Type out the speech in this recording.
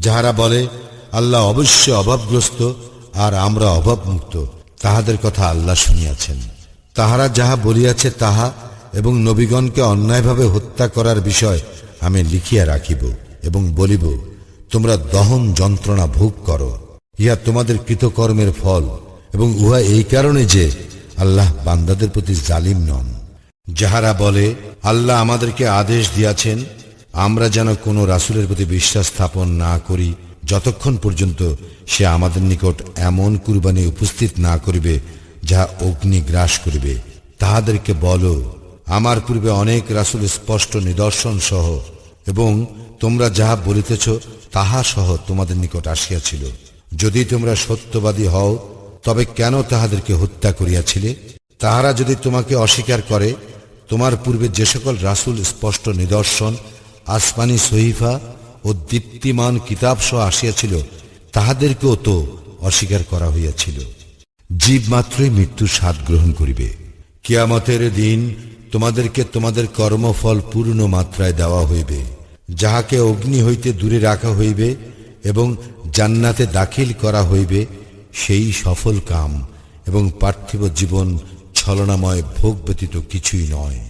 যাহারা বলে, আল্লাহ অবশ্য অভাবগ্রস্ত আর আমরা অভাবমুক্ত, তাহাদের কথা আল্লাহ শুনিয়াছেন। তাহারা যাহা বলিয়াছে তাহা এবং নবীগণকে অন্যায়ভাবে হত্যা করার বিষয় আমি লিখিয়া রাখিব এবং বলিব, তোমরা দহন যন্ত্রণা ভোগ করো, ইহা তোমাদের কৃতকর্মের ফল এবং উহা এই কারণে যে আল্লাহ বান্দাদের প্রতি জালিম নন। যাহারা বলে, আল্লাহ আমাদেরকে আদেশ দিয়াছেন আমরা যেন কোনো রাসূলের প্রতি বিশ্বাস স্থাপন না করি, যতক্ষণ পর্যন্ত সে আমাদের নিকট এমন কুরবানি উপস্থিত না করিবে যাহা অগ্নি গ্রাস করিবে। তাহাদেরকে বলো, আমার পূর্বে অনেক রাসূল স্পষ্ট নিদর্শন সহ, এবং তোমরা যাহা বলিতেছ, তাহা সহ তোমাদের নিকট আসিয়াছিল। যদি তোমরা সত্যবাদী হও, তবে কেন তাহাদেরকে হত্যা করিয়াছিলে? তাহারা যদি তোমাকে অস্বীকার করে, তোমার পূর্বে যে সকল রাসূল স্পষ্ট নিদর্শন আসমানি সহিফা ও দীপ্তিমান কিতাব সহ আসিয়াছিল, তাহাদেরকেও তো অস্বীকার করা হইয়াছিল। জীব মাত্রই মৃত্যুর স্বাদ গ্রহণ করিবে। কিয়ামতের দিন তোমাদেরকে তোমাদের কর্মফল পূর্ণ মাত্রায় দেওয়া হইবে, যাহাকে অগ্নি হইতে দূরে রাখা হইবে এবং জান্নাতে দাখিল করা হইবে, সেই সফল কাম এবং পার্থিব জীবন ছলনাময় ভোগ ব্যতীত কিছুই নয়।